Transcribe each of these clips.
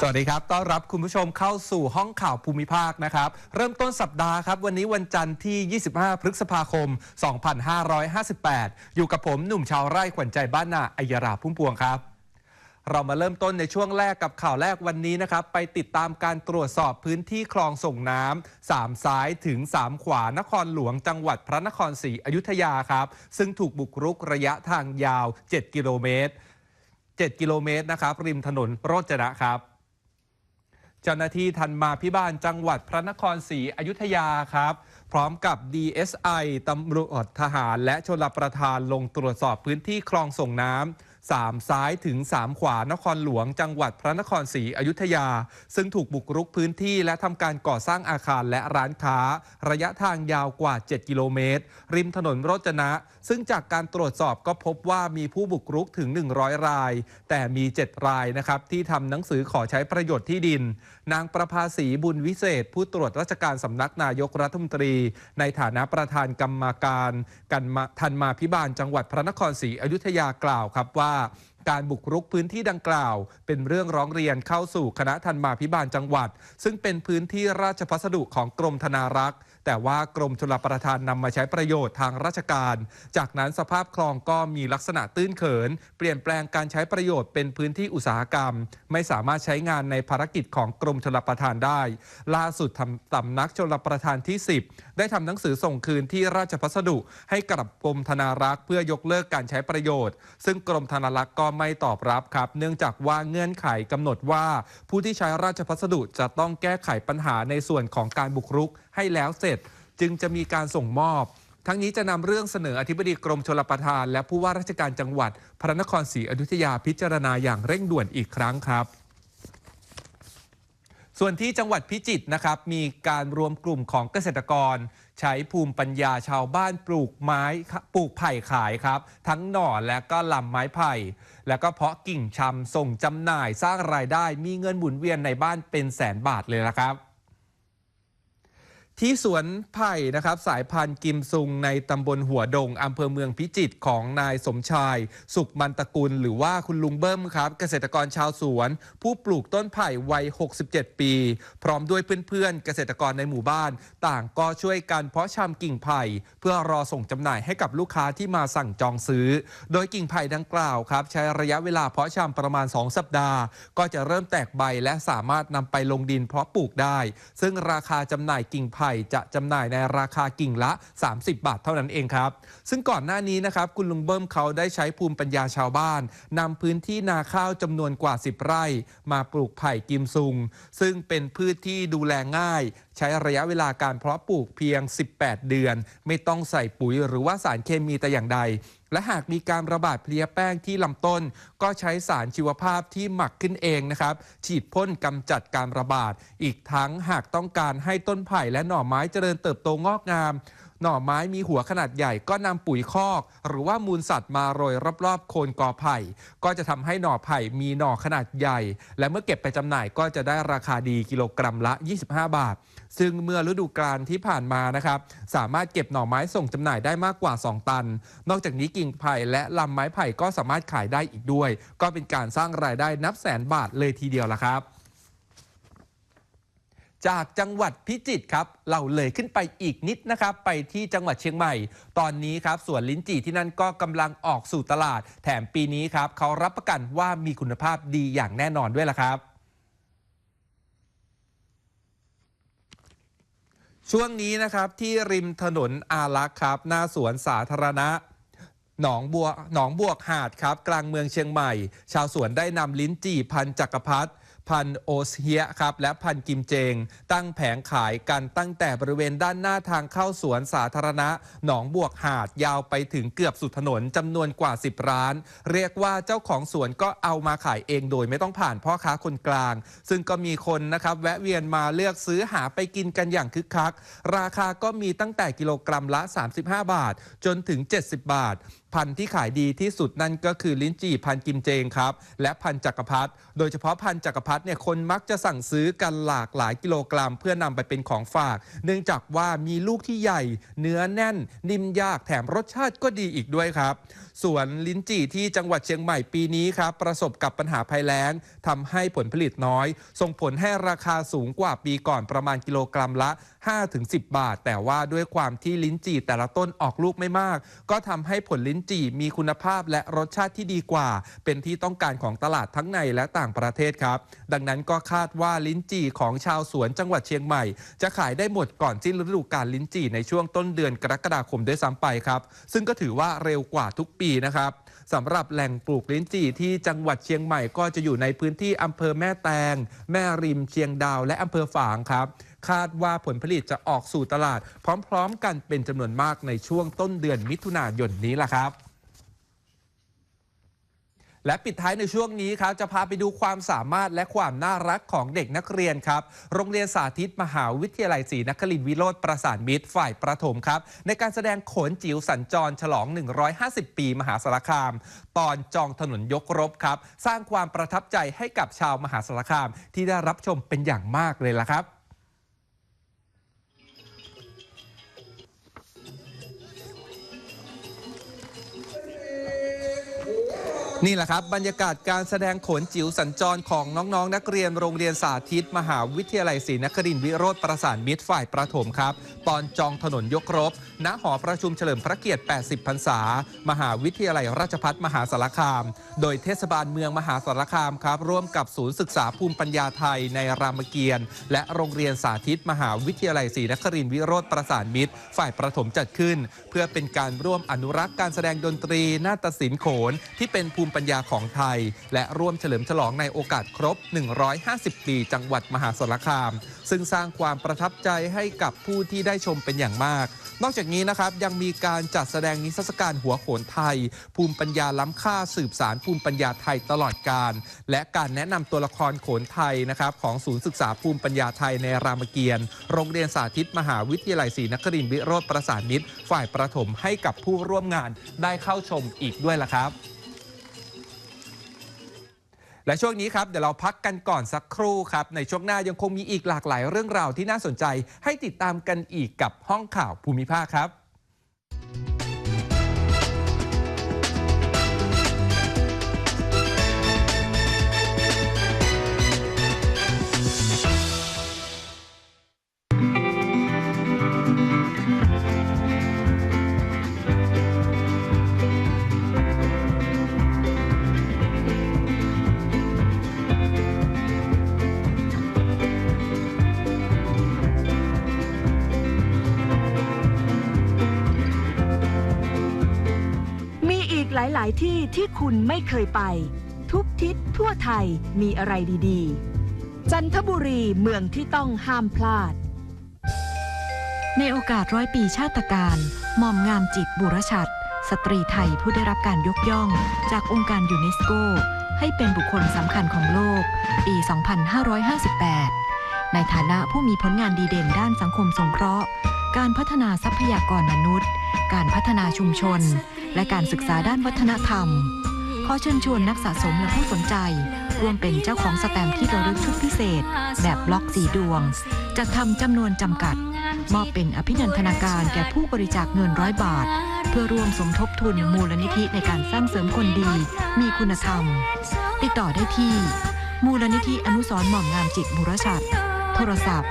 สวัสดีครับ ต้อนรับคุณผู้ชมเข้าสู่ห้องข่าวภูมิภาคนะครับ เริ่มต้นสัปดาห์ครับ วันนี้วันจันทร์ที่ 25 พฤษภาคม 2558 อยู่กับผมหนุ่มชาวไร่ขวัญใจบ้านนาอัยราพุ่มพวงครับ เรามาเริ่มต้นในช่วงแรกกับข่าวแรกวันนี้นะครับ ไปติดตามการตรวจสอบพื้นที่คลองส่งน้ำสามซ้ายถึง3ขวานครหลวงจังหวัดพระนครศรีอยุธยาครับ ซึ่งถูกบุกรุกระยะทางยาว 7 กิโลเมตร 7 กิโลเมตรนะครับริมถนนโรจนะครับ เจ้าหน้าที่ทันมาพิบาลจังหวัดพระนครศรีอยุธยาครับ พร้อมกับ DSI ตำรวจทหารและชลประทานลงตรวจสอบพื้นที่คลองส่งน้ำ สามซ้ายถึง 3 ขวานครหลวง จังหวัดพระนครศรีอยุธยา ซึ่งถูกบุกรุกพื้นที่และทำการก่อสร้างอาคารและร้านค้า ระยะทางยาวกว่า 7 กิโลเมตร ริมถนนโรจนะ ซึ่งจากการตรวจสอบก็พบว่ามีผู้บุกรุกถึง 100 ราย แต่มี 7 รายนะครับที่ทำหนังสือขอใช้ประโยชน์ที่ดิน นางประภาสีบุญวิเศษ ผู้ตรวจราชการสำนักนายกรัฐมนตรี ในฐานะประธานกรรมาการกันมาทันมาพิบาลจังหวัดพระนครศรีอยุธยากล่าวครับว่า a การบุกรุกพื้นที่ดังกล่าว เป็นเรื่องร้องเรียนเข้าสู่คณะทันมาพิบาลจังหวัด ซึ่งเป็นพื้นที่ราชพัสดุของกรมธนารักษ์ แต่ว่ากรมชลประทานนำมาใช้ประโยชน์ทางราชการ จากนั้นสภาพคลองก็มีลักษณะตื้นเขิน เปลี่ยนแปลงการใช้ประโยชน์เป็นพื้นที่อุตสาหกรรม ไม่สามารถใช้งานในภารกิจของกรมชลประทานได้ ล่าสุดทำสำนักชลประทานที่ 10 ได้ทำหนังสือส่งคืนที่ราชพัสดุ ให้กับกรมธนารักษ์ เพื่อยกเลิกการใช้ประโยชน์ ซึ่งกรมธนารักษ์ก็ไม่ตอบรับครับ เนื่องจากว่าเงื่อนไขกำหนดว่า ผู้ที่ใช้ราชพัสดุจะต้องแก้ไขปัญหาในส่วนของการบุกรุกให้แล้วเสร็จ จึงจะมีการส่งมอบทั้งนี้จะนำเรื่องเสนออธิบดีกรมชลประทาน และผู้ว่าราชการจังหวัด พระนครศรีอยุธยาพิจารณาอย่างเร่งด่วนอีกครั้งครับ ส่วนที่จังหวัดพิจิตรนะครับ มีการรวมกลุ่มของเกษตรกร ใช้ภูมิปัญญาชาวบ้านปลูกไม้ปลูกไผ่ขายครับ ทั้งหน่อและก็ลำไม้ไผ่ แล้วก็เพาะกิ่งชำส่งจำหน่ายสร้างรายได้มีเงินหมุนเวียนในบ้านเป็นแสนบาทเลยนะครับ ที่สวนไผ่นะครับสายพันธุ์กิมซุงในตำบลหัวดงอำเภอเมืองพิจิตรของนายสมชาย สุขมันตะกุล หรือว่าคุณลุงเบิ้มครับ เกษตรกรชาวสวน ผู้ปลูกต้นไผ่วัย 67 ปี พร้อมด้วยเพื่อนๆ เกษตรกรในหมู่บ้าน ต่างก็ช่วยกันเพาะชำกิ่งไผ่ เพื่อรอส่งจำหน่ายให้กับลูกค้าที่มาสั่งจองซื้อ โดยกิ่งไผ่ดังกล่าวครับ ใช้ระยะเวลาเพาะชำประมาณ 2 สัปดาห์ ก็จะเริ่มแตกใบและสามารถนำไปลงดินเพาะปลูกได้ ซึ่งราคาจำหน่ายกิ่งไผ่จะจำหน่ายในราคากิ่งละ 30 บาทเท่านั้นเองครับ ซึ่งก่อนหน้านี้นะครับคุณลุงเบิ้มเขาได้ใช้ภูมิปัญญาชาวบ้านนำพื้นที่นาข้าวจำนวนกว่า 10 ไร่ มาปลูกไผ่กิมซุง ซึ่งเป็นพืชที่ดูแลง่าย ใช้ระยะเวลาการเพาะปลูกเพียง 18 เดือน ไม่ต้องใส่ปุ๋ยหรือว่าสารเคมีแต่อย่างใด และหากมีการระบาดเพลียแป้งที่ลำต้น ก็ใช้สารชีวภาพที่หมักขึ้นเองนะครับ ฉีดพ่นกำจัดการระบาด อีกทั้งหากต้องการให้ต้นไผ่และหน่อไม้เจริญเติบโตงอกงาม หน่อไม้มีหัวขนาดใหญ่ก็นำปุ๋ยคอก หรือว่ามูลสัตว์มาโรยรอบๆ โคนกอไผ่ ก็จะทำให้หน่อไผ่มีหน่อขนาดใหญ่ และเมื่อเก็บไปจำหน่ายก็จะได้ราคาดีกิโลกรัมละ 25 บาท ซึ่งเมื่อฤดูกาลที่ผ่านมานะครับ สามารถเก็บหน่อไม้ส่งจำหน่ายได้มากกว่า 2 ตัน นอกจากนี้กิ่งไผ่และลำไม้ไผ่ก็สามารถขายได้อีกด้วย ก็เป็นการสร้างรายได้นับแสนบาทเลยทีเดียวละครับจากจังหวัดพิจิตรครับเราเลยขึ้นไปอีกนิดนะครับ ไปที่จังหวัดเชียงใหม่ ตอนนี้ครับสวนลิ้นจี่ที่นั่นก็กำลังออกสู่ตลาด แถมปีนี้ครับเขารับประกันว่ามีคุณภาพดีอย่างแน่นอนด้วยล่ะครับ ช่วงนี้นะครับที่ริมถนนอารักษ์ครับ หน้าสวนสาธารณะหนองบัวหนองบวกหาดครับ กลางเมืองเชียงใหม่ ชาวสวนได้นำลิ้นจี่พันจักรพรรดิ พันโอเซียครับและพันกิมเจง ตั้งแผงขายกันตั้งแต่บริเวณด้านหน้าทางเข้าสวนสาธารณะ หนองบวกหาดยาวไปถึงเกือบสุดถนนจำนวนกว่า 10 ร้าน เรียกว่าเจ้าของสวนก็เอามาขายเองโดยไม่ต้องผ่านพ่อค้าคนกลาง ซึ่งก็มีคนนะครับแวะเวียนมาเลือกซื้อหาไปกินกันอย่างคึกคัก ราคาก็มีตั้งแต่กิโลกรัมละ 35 บาท จนถึง 70 บาทพันธุ์ที่ขายดีที่สุดนั่นก็คือลิ้นจี่พันธุ์กิมเจงครับ และพันธุ์จักรพรรดิโดยเฉพาะพันธุ์จักรพรรดิพัดเนี่ยคนมักจะสั่งซื้อกันหลากหลายกิโลกรัม เพื่อนำไปเป็นของฝาก เนื่องจากว่ามีลูกที่ใหญ่ เนื้อแน่น นิ่มยากแถมรสชาติก็ดีอีกด้วยครับส่วนลิ้นจี่ที่จังหวัดเชียงใหม่ปีนี้ครับประสบกับปัญหาภัยแล้งทำให้ผลผลิตน้อย ส่งผลให้ราคาสูงกว่าปีก่อนประมาณกิโลกรัมละ 5-10 บาท แต่ว่าด้วยความที่ลิ้นจี่แต่ละต้นออกลูกไม่มาก ก็ทำให้ผลลิ้นจี่มีคุณภาพและรสชาติที่ดีกว่า เป็นที่ต้องการของตลาดทั้งในและต่างประเทศครับ ดังนั้นก็คาดว่าลิ้นจี่ของชาวสวนจังหวัดเชียงใหม่ จะขายได้หมดก่อนสิ้นฤดูกาลลิ้นจี่ในช่วงต้นเดือนกรกฎาคมด้วยซ้ำไปครับ ซึ่งก็ถือว่าเร็วกว่าทุกปีนะครับสำหรับแหล่งปลูกลิ้นจี่ที่จังหวัดเชียงใหม่ก็จะอยู่ในพื้นที่อำเภอแม่แตง แม่ริมเชียงดาว และอำเภอฝางครับ คาดว่าผลผลิตจะออกสู่ตลาด พร้อมๆ กันเป็นจำนวนมากในช่วงต้นเดือนมิถุนายนนี้ล่ะครับและปิดท้ายในช่วงนี้ครับจะพาไปดูความสามารถและความน่ารักของเด็กนักเรียนครับ โรงเรียนสาธิตมหาวิทยาลัยศรีนครินทร์วิโรธประสานมิตรฝ่ายประถมครับ ในการแสดงโขนจิ๋วสัญจรฉลอง 150 ปี มหาสารคาม ตอนจองถนนยกรบครับ สร้างความประทับใจให้กับชาวมหาสารคามที่ได้รับชมเป็นอย่างมากเลยล่ะครับ นี่แหละครับบรรยากาศการแสดงโขนจิ๋วสัญจรของน้องๆนนักเรียนโรงเรียนสาธิต มหาวิทยาลัยศรีนครินทร์วิโรธประสานมิตรฝ่ายประถมครับตอนจองถนนยกรบ ณหอประชุมเฉลิมพระเกียรติ 80 พรรษา มหาวิทยาลัยราชภัฏมหาสารคาม โดยเทศบาลเมืองมหาสารคามครับ ร่วมกับศูนย์ศึกษาภูมิปัญญาไทยในรามเกียรติ์และโรงเรียนสาธิต มหาวิทยาลัยศรีนครินทร์วิโรธประสานมิตร ฝ่ายประถมจัดขึ้น เพื่อเป็นการร่วมอนุรักษ์การแสดงดนตรีนาฏศิลป์โขนที่เป็นภูมิปัญญาของไทย และร่วมเฉลิมฉลองในโอกาสครบ 150 ปี จังหวัดมหาสารคาม ซึ่งสร้างความประทับใจให้กับผู้ที่ได้ชมเป็นอย่างมาก นอกจากนี้นะครับยังมีการจัดแสดงนิทรรศการหัวโขนไทย ภูมิปัญญาล้ำค่าสืบสารภูมิปัญญาไทยตลอดการและการแนะนำตัวละครโขนไทยนะครับของศูนย์ศึกษาภูมิปัญญาไทยในรามเกียรติ์โรงเรียนสาธิตมหาวิทยาลัยศรีนครินทร์วิโรธประสานมิตร ฝ่ายประถมให้กับผู้ร่วมงานได้เข้าชมอีกด้วยล่ะครับ และช่วงนี้ครับเดี๋ยวเราพักกันก่อนสักครู่ครับ ในช่วงหน้ายังคงมีอีกหลากหลายเรื่องราวที่น่าสนใจ ให้ติดตามกันอีกกับห้องข่าวภูมิภาคครับายที่ที่คุณไม่เคยไป ทุกทิศทั่วไทยมีอะไรดีๆ จันทบุรีเมืองที่ต้องห้ามพลาด ในโอกาสร้อยปีชาติการหม่อมงามจิตบุรชัด สตรีไทยผู้ได้รับการยกย่อง จากองค์การยูเนสโก ให้เป็นบุคคลสำคัญของโลก ปี 2558 ในฐานะผู้มีผลงานดีเด่นด้านสังคมสงเคราะห์ การพัฒนาทรัพยากรมนุษย์ การพัฒนาชุมชน และการศึกษาด้านวัฒนธรรม ขอเชิญชวนนักสะสมและผู้สนใจ ร่วมเป็นเจ้าของสแตมป์ที่ระลึกชุดพิเศษ แบบบล็อกสีดวงจะทำจำนวนจำกัด มอบเป็นอภินันทนาการแก่ผู้บริจาคเงินร้อยบาท เพื่อร่วมสมทบทุนมูลนิธิในการสร้างเสริมคนดี มีคุณธรรม ติดต่อได้ที่ มูลนิธิอนุสรณ์หม่อมงามจิตบุรชัดโทรศัพท์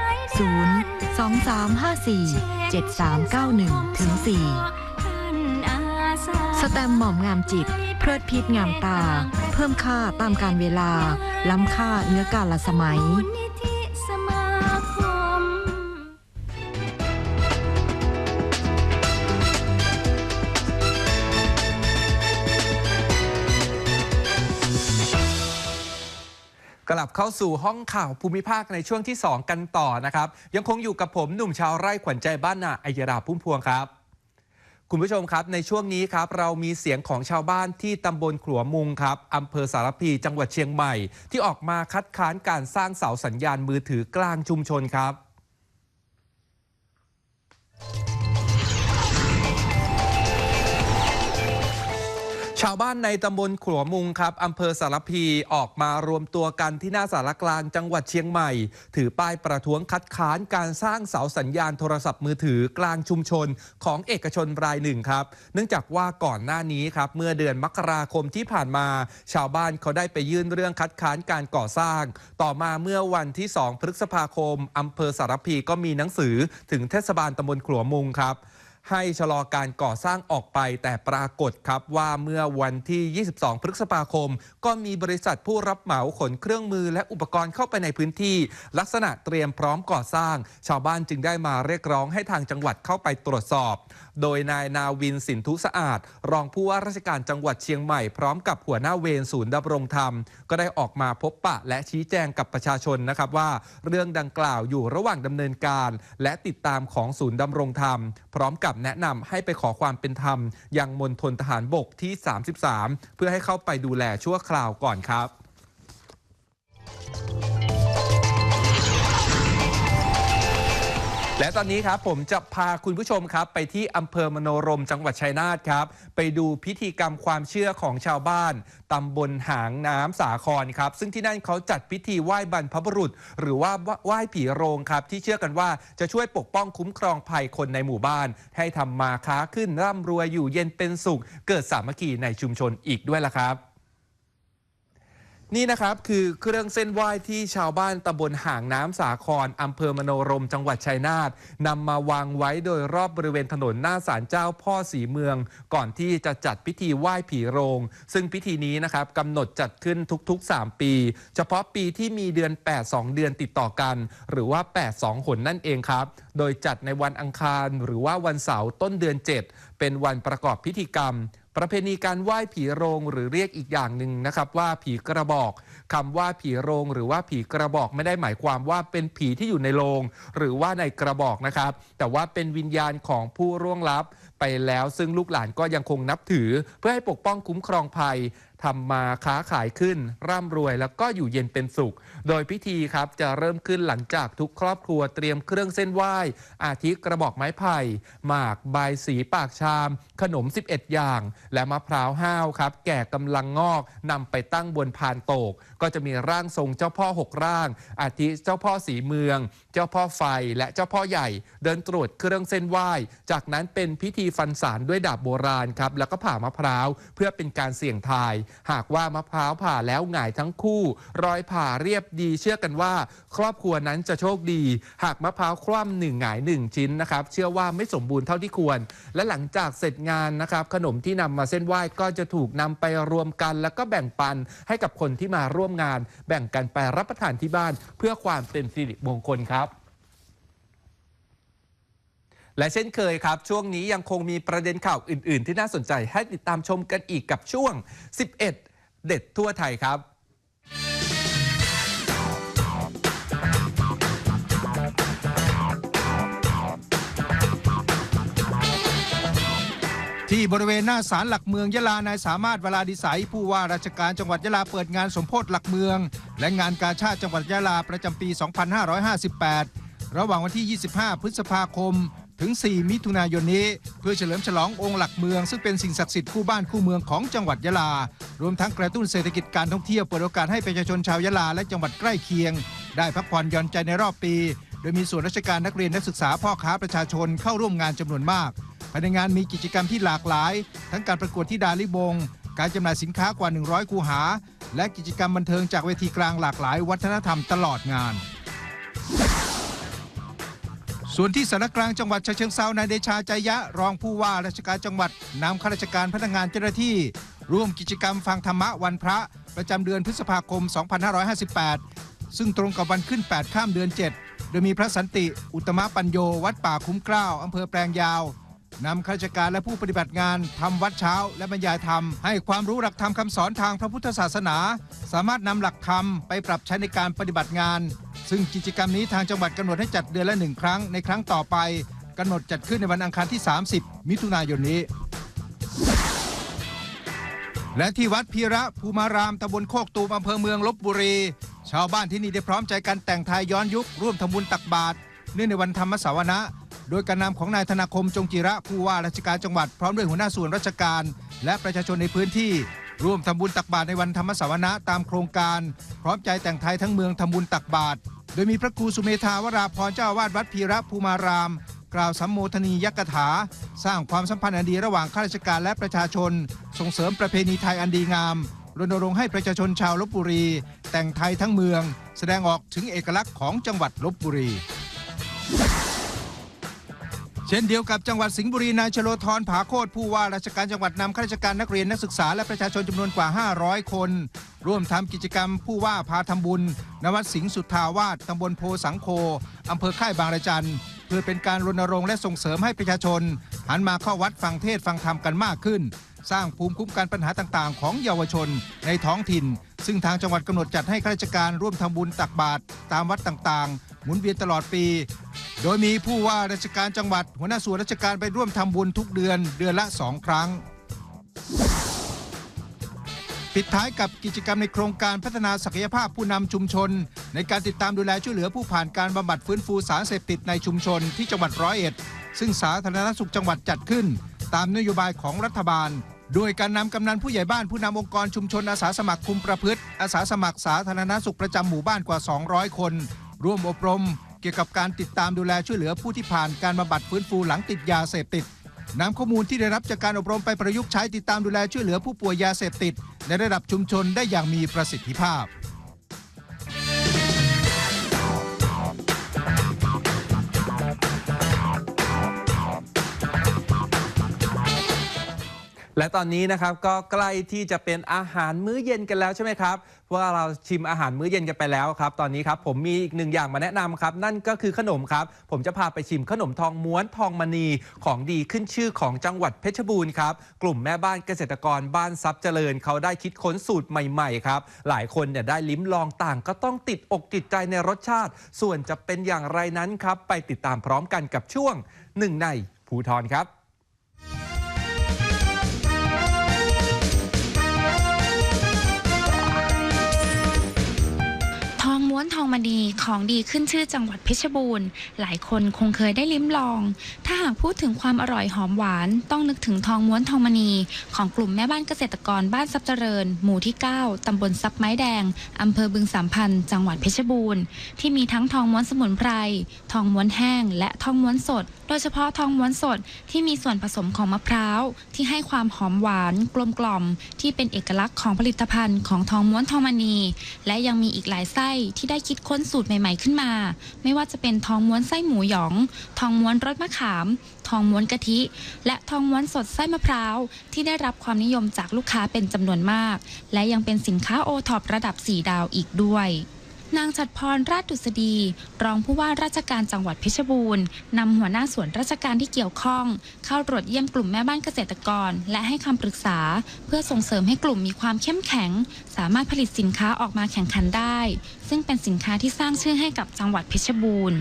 0 2 3 5 4 7 3 9 1ถึง4 แตมหม่อมงามจิต เพลิดพิษงามตา เพิ่มค่าตามการเวลา ล้ำค่าเนื้อกาลสมัยกลับเข้าสู่ห้องข่าวภูมิภาคในช่วงที่ 2 กันต่อนะครับ ยังคงอยู่กับผมหนุ่มชาวไร่ขวัญใจบ้านนาอัยราพุ่มพวงครับ คุณผู้ชมครับในช่วงนี้ครับเรามีเสียงของชาวบ้านที่ตำบลขลัวมุงครับอำเภอสารพีจังหวัดเชียงใหม่ ที่ออกมาคัดค้านการสร้างเสาสัญญาณมือถือกลางชุมชนครับ ชาวบ้านในตำบลขัวมุงครับอำเภอสารพีออกมารวมตัวกันที่หน้าสารกลางจังหวัดเชียงใหม่ ถือป้ายประท้วงคัดค้านการสร้างเสาสัญญาณโทรศัพท์มือถือกลางชุมชนของเอกชนรายหนึ่งครับ เนื่องจากว่าก่อนหน้านี้ครับเมื่อเดือนมกราคมที่ผ่านมา ชาวบ้านเขาได้ไปยื่นเรื่องคัดค้านการก่อสร้าง ต่อมาเมื่อวันที่ 2 พฤษภาคมอำเภอสารพีก็มีหนังสือถึงเทศบาลตำบลขัวมุงครับ ให้ชะลอการก่อสร้างออกไป แต่ปรากฏครับว่าเมื่อวันที่ 22 พฤษภาคม ก็มีบริษัทผู้รับเหมาขนเครื่องมือและอุปกรณ์เข้าไปในพื้นที่ ลักษณะเตรียมพร้อมก่อสร้าง ชาวบ้านจึงได้มาเรียกร้องให้ทางจังหวัดเข้าไปตรวจสอบ โดยนายนาวินสินทุสะอาด รองผู้ว่าราชการจังหวัดเชียงใหม่พร้อมกับหัวหน้าเวรศูนย์ดำรงธรรม ก็ได้ออกมาพบปะและชี้แจงกับประชาชนนะครับว่า เรื่องดังกล่าวอยู่ระหว่างดำเนินการ และติดตามของศูนย์ดำรงธรรม พร้อมกับแนะนำให้ไปขอความเป็นธรรม ยังมณฑลทหารบกที่ 33 เพื่อให้เข้าไปดูแลชั่วคราวก่อนครับ และตอนนี้ครับผมจะพาคุณผู้ชมครับ ไปที่อำเภอมโนรมจังหวัดชัยนาทครับ ไปดูพิธีกรรมความเชื่อของชาวบ้านตำบลหางน้ำสาครครับ ซึ่งที่นั่นเขาจัดพิธีไหว้บรรพบุรุษ หรือว่าไหว้ผีโรงครับ ที่เชื่อกันว่าจะช่วยปกป้องคุ้มครองภัยคนในหมู่บ้าน ให้ทำมาค้าขึ้นร่ำรวยอยู่เย็นเป็นสุข เกิดสามัคคีในชุมชนอีกด้วยล่ะครับ นี่นะครับคือเครื่องเส้นไหว้ที่ชาวบ้านตำบลห่างน้ำสาครอำเภอมโนรมจังหวัดชัยนาทนำมาวางไว้โดยรอบบริเวณถนนหน้าศาลเจ้าพ่อสีเมือง ก่อนที่จะจัดพิธีไหว้ผีโรง ซึ่งพิธีนี้นะครับกำหนดจัดขึ้นทุกๆ 3 ปี เฉพาะปีที่มีเดือน 8 2 เดือนติดต่อกัน หรือว่า 8 2 หนนั่นเองครับ โดยจัดในวันอังคารหรือว่าวันเสาร์ต้นเดือน 7 เป็นวันประกอบพิธีกรรม ประเพณีการไหว้ผีโรงหรือเรียกอีกอย่างหนึ่งนะครับว่าผีกระบอกคำว่าผีโรงหรือว่าผีกระบอกไม่ได้หมายความว่าเป็นผีที่อยู่ในโรงหรือว่าในกระบอกนะครับ แต่ว่าเป็นวิญญาณของผู้ร่วงลับไปแล้วซึ่งลูกหลานก็ยังคงนับถือ เพื่อให้ปกป้องคุ้มครองภัย ทำมาค้าขายขึ้น ร่ำรวยแล้วก็อยู่เย็นเป็นสุข โดยพิธีครับจะเริ่มขึ้นหลังจากทุกครอบครัวเตรียมเครื่องเส้นไหว้ อาทิกระบอกไม้ไผ่หมากใบสีปากชาม ขนม 11 อย่าง และมะพร้าวห้าวครับ แก่กำลังงอกนำไปตั้งบนพานโตก ก็จะมีร่างทรงเจ้าพ่อ6ร่าง อาทิเจ้าพ่อสีเมือง เจ้าพ่อไฟและเจ้าพ่อใหญ่ เดินตรวจเครื่องเส้นไหว้ จากนั้นเป็นพิธีฟันสารด้วยดาบโบราณครับแล้วก็ผ่ามะพร้าวเพื่อเป็นการเสี่ยงทายหากว่ามะพร้าวผ่าแล้วหงายทั้งคู่ รอยผ่าเรียบดี เชื่อกันว่า ครอบครัวนั้นจะโชคดี หากมะพร้าวคว่ำหนึ่งหงายหนึ่งชิ้นนะครับ เชื่อว่าไม่สมบูรณ์เท่าที่ควร และหลังจากเสร็จงานนะครับ ขนมที่นำมาเส้นไหว้ก็จะถูกนำไปรวมกัน แล้วก็แบ่งปันให้กับคนที่มาร่วมงาน แบ่งกันไปรับประทานที่บ้าน เพื่อความเป็นสิริมงคลครับ และเช่นเคยครับ ช่วงนี้ยังคงมีประเด็นข่าวอื่น ๆ ที่น่าสนใจให้ติดตามชมกันอีกกับช่วง 11 เด็ดทั่วไทยครับที่บริเวณหน้าศาลหลักเมืองยะลานายสามารถเวลาดิสัย ผู้ว่าราชการจังหวัดยะลาเปิดงานสมโพธิหลักเมือง และงานกาชาติจังหวัดยะลาประจำปี 2558 ระหว่างวันที่ 25 พฤษภาคม ถึง 4 มิถุนายนนี้ เพื่อเฉลิมฉลององค์หลักเมือง ซึ่งเป็นสิ่งศักดิ์สิทธิ์คู่บ้านคู่เมืองของจังหวัดยะลา รวมทั้งกระตุ้นเศรษฐกิจการท่องเที่ยวเปิดโอกาสให้ประชาชนชาวยะลาและจังหวัดใกล้เคียง ได้พักผ่อนหย่อนใจในรอบปี โดยมีส่วนราชการนักเรียนนักศึกษาพ่อค้าประชาชนเข้าร่วมงานจำนวนมากภายในงานมีกิจกรรมที่หลากหลาย ทั้งการประกวดที่ดาลิบง การจำหน่ายสินค้ากว่า 100 คูหา และกิจกรรมบันเทิงจากเวทีกลางหลากหลาย วัฒนธรรมตลอดงาน ส่วนที่สารกลางจังหวัดฉะเชิงเซานายเดชาใจยะ รองผู้ว่าราชการจังหวัดนำข้าราชการพนักงานเจ้าหน้าที่ ร่วมกิจกรรมฟังธรรมะวันพระ ประจำเดือนพฤษภาคม 2558 ซึ่งตรงกับวันขึ้น 8 ข้ามเดือน 7 โดยมีพระสันติ อุตตมะปัญโยวัดป่าคุ้มเกล้าอำเภอแปลงยาวนำข้าราชการและผู้ปฏิบัติงานทำวัดเช้า และบรรยายธรรม ให้ความรู้หลักธรรมคำสอนทางพระพุทธศาสนา สามารถนำหลักธรรมไปปรับใช้ในการปฏิบัติงาน ซึ่งกิจกรรมนี้ทางจังหวัดกำหนดให้จัดเดือนละหนึ่งครั้งในครั้งต่อไปกำหนดจัดขึ้นในวันอังคารที่ 30 มิถุนายนนี้ และที่วัดพีระภูมารามตำบลโคกตูมอำเภอเมืองลบบุรี ชาวบ้านที่นี่ได้พร้อมใจกันแต่งไทยย้อนยุค ร่วมทำบุญตักบาตรเนื่องในวันธรรมสาวนะ โดยการนำของนายธนาคมจงจิระผู้ว่าราชการจังหวัดพร้อมด้วยหัวหน้าส่วนราชการ และประชาชนในพื้นที่ร่วมทำบุญตักบาตรในวันธรรมสวนะตามโครงการ พร้อมใจแต่งไทยทั้งเมืองทำบุญตักบาตร โดยมีพระครูสุเมธาวราพรเจ้าวาสวัดพีระภูมาราม กล่าวสัมโมทนียกถา สร้างความสัมพันธ์อันดีระหว่างข้าราชการและประชาชน ส่งเสริมประเพณีไทยอันดีงามรณรงค์ให้ประชาชนชาวลบบุรี แต่งไทยทั้งเมือง แสดงออกถึงเอกลักษณ์ของจังหวัดลบบุรี เช่นเดียวกับจังหวัดสิงห์บุรีนายชโลธรผาโคตผู้ว่าราชการจังหวัดนำข้าราชการนักเรียนนักศึกษาและประชาชนจำนวนกว่า 500 คน ร่วมทำกิจกรรมผู้ว่าพาทำบุญณวัดสิงห์สุทธาวาสตำบลโพสังโคอำเภอค่ายบางระจันเพื่อเป็นการรณรงค์และส่งเสริมให้ประชาชน หันมาเข้าวัดฟังเทศฟังธรรมกันมากขึ้น สร้างภูมิคุ้มกันปัญหาต่างๆ ของเยาวชนในท้องถิ่น ซึ่งทางจังหวัดกำหนดจัดให้ข้าราชการร่วมทำบุญตักบาตรตามวัดต่างๆ หมุนเวียนตลอดปี โดยมีผู้ว่าราชการจังหวัด หัวหน้าส่วนราชการไปร่วมทำบุญทุกเดือนเดือนละ2ครั้ง ปิดท้ายกับกิจกรรมในโครงการพัฒนาศักยภาพผู้นำชุมชน ในการติดตามดูแลช่วยเหลือผู้ผ่านการบำบัดฟื้นฟูสารเสพติดในชุมชนที่จังหวัดร้อยเอ็ด ซึ่งสาธารณสุขจังหวัดจัดขึ้น ตามนโยบายของรัฐบาล โดยการนำกำนันผู้ใหญ่บ้านผู้นำองค์กรชุมชนอาสาสมัครคุมประพฤติ อาสาสมัครสาธารณสุขประจำหมู่บ้านกว่า 200 คน ร่วมอบรม เกี่ยวกับการติดตามดูแลช่วยเหลือผู้ที่ผ่านการบำบัดฟื้นฟูหลังติดยาเสพติดนำข้อมูลที่ได้รับจากการอบรมไปประยุกต์ใช้ติดตามดูแลช่วยเหลือผู้ป่วยยาเสพติด ในระดับชุมชนได้อย่างมีประสิทธิภาพ และตอนนี้นะครับก็ใกล้ที่จะเป็นอาหารมื้อเย็นกันแล้วใช่ไหมครับว่าเราชิมอาหารมื้อเย็นกันไปแล้วครับ ตอนนี้ครับผมมีอีกหนึ่งอย่างมาแนะนำครับ นั่นก็คือขนมครับ ผมจะพาไปชิมขนมทองม้วนทองมณีของดีขึ้นชื่อของจังหวัดเพชรบูรณ์ครับ กลุ่มแม่บ้านเกษตรกรบ้านทรัพย์เจริญเขาได้คิดค้นสูตรใหม่ๆครับ หลายคนเนี่ยได้ลิ้มลองต่างก็ต้องติดอกติดใจในรสชาติ ส่วนจะเป็นอย่างไรนั้นครับ ไปติดตามพร้อมกันกับช่วงหนึ่งในภูทรครับ องม้วนทองมณีของดีขึ้นชื่อจังหวัดเพชรบูรณ์ หลายคนคงเคยได้ลิ้มลอง ถ้าหากพูดถึงความอร่อยหอมหวาน ต้องนึกถึงทองม้วนทองมณี ของกลุ่มแม่บ้านเกษตรกรบ้านทรัพย์เจริญ หมู่ที่ 9 ตำบลทรัพย์ไม้แดง อำเภอบึงสามพันธ์จังหวัดเพชรบูรณ์ ที่มีทั้งทองม้วนสมุนไพร ทองม้วนแห้ง และทองม้วนสด โดยเฉพาะทองม้วนสดที่มีส่วนผสมของมะพร้าวที่ให้ความหอมหวานกลมกล่อม ที่เป็นเอกลักษณ์ของผลิตภัณฑ์ของทองม้วนทองมณี และยังมีอีกหลายไส้ที่ได้คิดค้นสูตรใหม่ ๆขึ้นมา ไม่ว่าจะเป็นทองม้วนไส้หมูหยอง ทองม้วนรสมะขาม ทองม้วนกะทิ และทองม้วนสดไส้มะพร้าว ที่ได้รับความนิยมจากลูกค้าเป็นจำนวนมาก และยังเป็นสินค้าโอท็อประดับ 4 ดาวอีกด้วย นางฉัดพรราชดุษฎี รองผู้ว่าราชการจังหวัดเพชรบูรณ์นำหัวหน้าส่วนราชการที่เกี่ยวข้อง เข้าตรวจเยี่ยมกลุ่มแม่บ้านเกษตรกร และให้คำปรึกษา เพื่อส่งเสริมให้กลุ่มมีความเข้มแข็ง สามารถผลิตสินค้าออกมาแข่งขันได้ ซึ่งเป็นสินค้าที่สร้างชื่อให้กับจังหวัดเพชรบูรณ์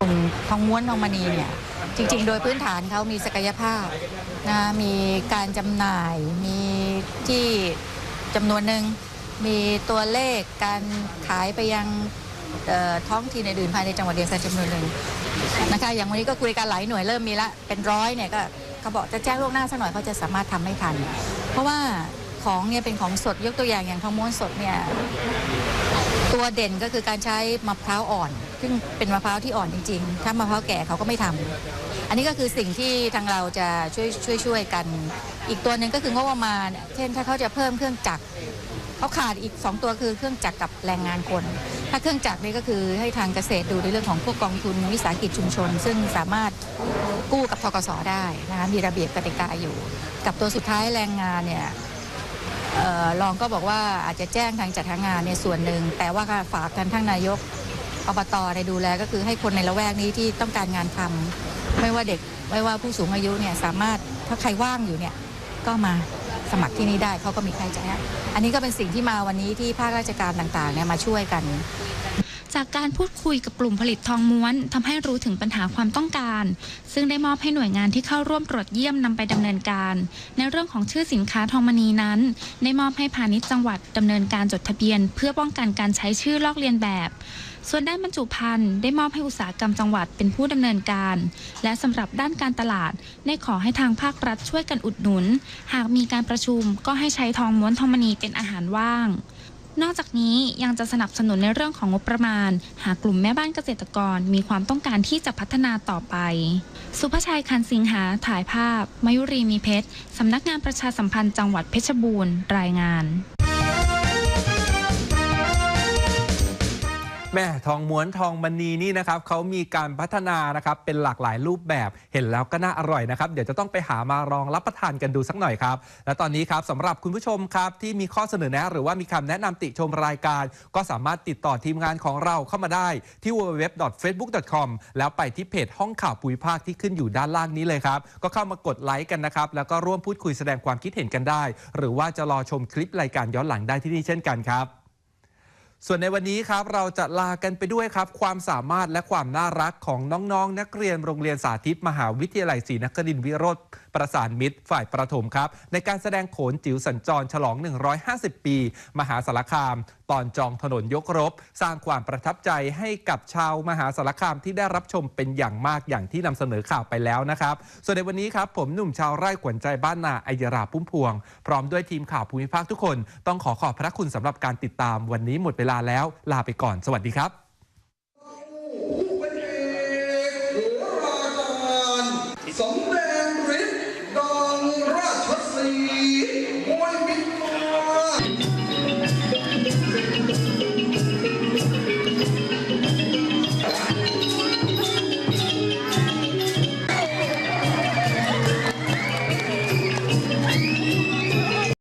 กลุ่มทองม้วนทองมณีเนี่ยจริงๆ โดยพื้นฐานเขามีศักยภาพนะมีการจำหน่ายมีที่จำนวนหนึ่ง มีตัวเลขการขายไปยังท้องถิ่นอื่นภายในจังหวัดเดียวกันจำนวนหนึ่งนะคะอย่างวันนี้ก็คุยกันหลายหน่วยเริ่มมีละเป็นร้อยเนี่ยก็เขาบอกจะแจ้งล่วงหน้าสักหน่อยเขาจะสามารถทำให้ทัน เพราะว่าของเนี่ยเป็นของสดยกตัวอย่างอย่างทองม้วนสดเนี่ยตัวเด่นก็คือการใช้มะพร้าวอ่อน ซึ่งเป็นมะพร้าวที่อ่อนจริงๆ ถ้ามะพร้าวแก่เขาก็ไม่ทำอันนี้ก็คือสิ่งที่ทางเราจะช่วยช่วยช่วยกัน อีกตัวหนึ่งก็คืองบประมาณเช่นถ้าเขาจะเพิ่มเครื่องจักร เขาขาดอีก 2 ตัวคือเครื่องจักรกับแรงงานคน ถ้าเครื่องจักรนี่ก็คือให้ทางเกษตรดูในเรื่องของพวกกองทุนวิสาหกิจชุมชน ซึ่งสามารถกู้กับทกสได้นะคะมีระเบียบกติกาอยู่ กับตัวสุดท้ายแรงงานเนี่ยออรองก็บอกว่าอาจจะแจ้งทางจัดหางานในส่วนหนึ่ง แต่ว่าฝากกันทั้งนายกอบตในดูแลก็คือให้คนในละแวกนี้ที่ต้องการงานทำไม่ว่าเด็กไม่ว่าผู้สูงอายุเนี่ยสามารถถ้าใครว่างอยู่เนี่ยก็มา สมัครที่นี่ได้เขาก็มีค่าใช้จ่ายอันนี้ก็เป็นสิ่งที่มาวันนี้ที่ภาคราชการต่างๆเนี่ยมาช่วยกันจากการพูดคุยกับกลุ่มผลิตทองม้วนทำให้รู้ถึงปัญหาความต้องการ ซึ่งได้มอบให้หน่วยงานที่เข้าร่วมตรวจเยี่ยมนำไปดำเนินการ ในเรื่องของชื่อสินค้าทองมณีนั้น ได้มอบให้พาณิชย์จังหวัดดำเนินการจดทะเบียน เพื่อป้องกันการใช้ชื่อลอกเลียนแบบ ส่วนด้านบรรจุภัณฑ์ได้มอบให้อุตสาหกรรมจังหวัดเป็นผู้ดำเนินการ และสำหรับด้านการตลาดได้ขอให้ทางภาครัฐช่วยกันอุดหนุน หากมีการประชุมก็ให้ใช้ทองม้วนทองมณีเป็นอาหารว่างนอกจากนี้ยังจะสนับสนุนในเรื่องของงบประมาณ หากกลุ่มแม่บ้านเกษตรกรมีความต้องการที่จะพัฒนาต่อไป สุภชัยคันสิงหาถ่ายภาพ มยุรีมีเพชร สำนักงานประชาสัมพันธ์จังหวัดเพชรบูรณ์ รายงาน แม่ทองม้วนทองมณีนี่นะครับเขามีการพัฒนานะครับเป็นหลากหลายรูปแบบเห็นแล้วก็น่าอร่อยนะครับ เดี๋ยวจะต้องไปหามาลองรับประทานกันดูสักหน่อยครับ และตอนนี้ครับสำหรับคุณผู้ชมครับที่มีข้อเสนอแนะ หรือว่ามีคำแนะนำติชมรายการ ก็สามารถติดต่อทีมงานของเราเข้ามาได้ที่ www.facebook.com แล้วไปที่เพจห้องข่าวปุยภาคที่ขึ้นอยู่ด้านล่างนี้เลยครับก็เข้ามากดไลค์กันนะครับแล้วก็ร่วมพูดคุยแสดงความคิดเห็นกันได้ หรือว่าจะรอชมคลิปรายการย้อนหลังได้ที่นี่เช่นกันครับ ส่วนในวันนี้ครับเราจะลากันไปด้วยครับ ความสามารถและความน่ารักของน้องๆนักเรียนโรงเรียนสาธิต มหาวิทยาลัยศรีนครินทร์วิโรธประสานมิตรฝ่ายประถมครับ ในการแสดงโขนจิ๋วสัญจรฉลอง 150 ปี มหาสารคาม ตอนจองถนนยกรบ สร้างความประทับใจให้กับชาวมหาสารคามที่ได้รับชมเป็นอย่างมากอย่างที่นำเสนอข่าวไปแล้วนะครับ ส่วนในวันนี้ครับผมหนุ่มชาวไร่ขวัญใจบ้านนาอัยราพุ่มพวง พร้อมด้วยทีมข่าวภูมิภาคทุกคน ต้องขอขอบพระคุณสำหรับการติดตามวันนี้หมดเวลาแล้ว ลาไปก่อน สวัสดีครับ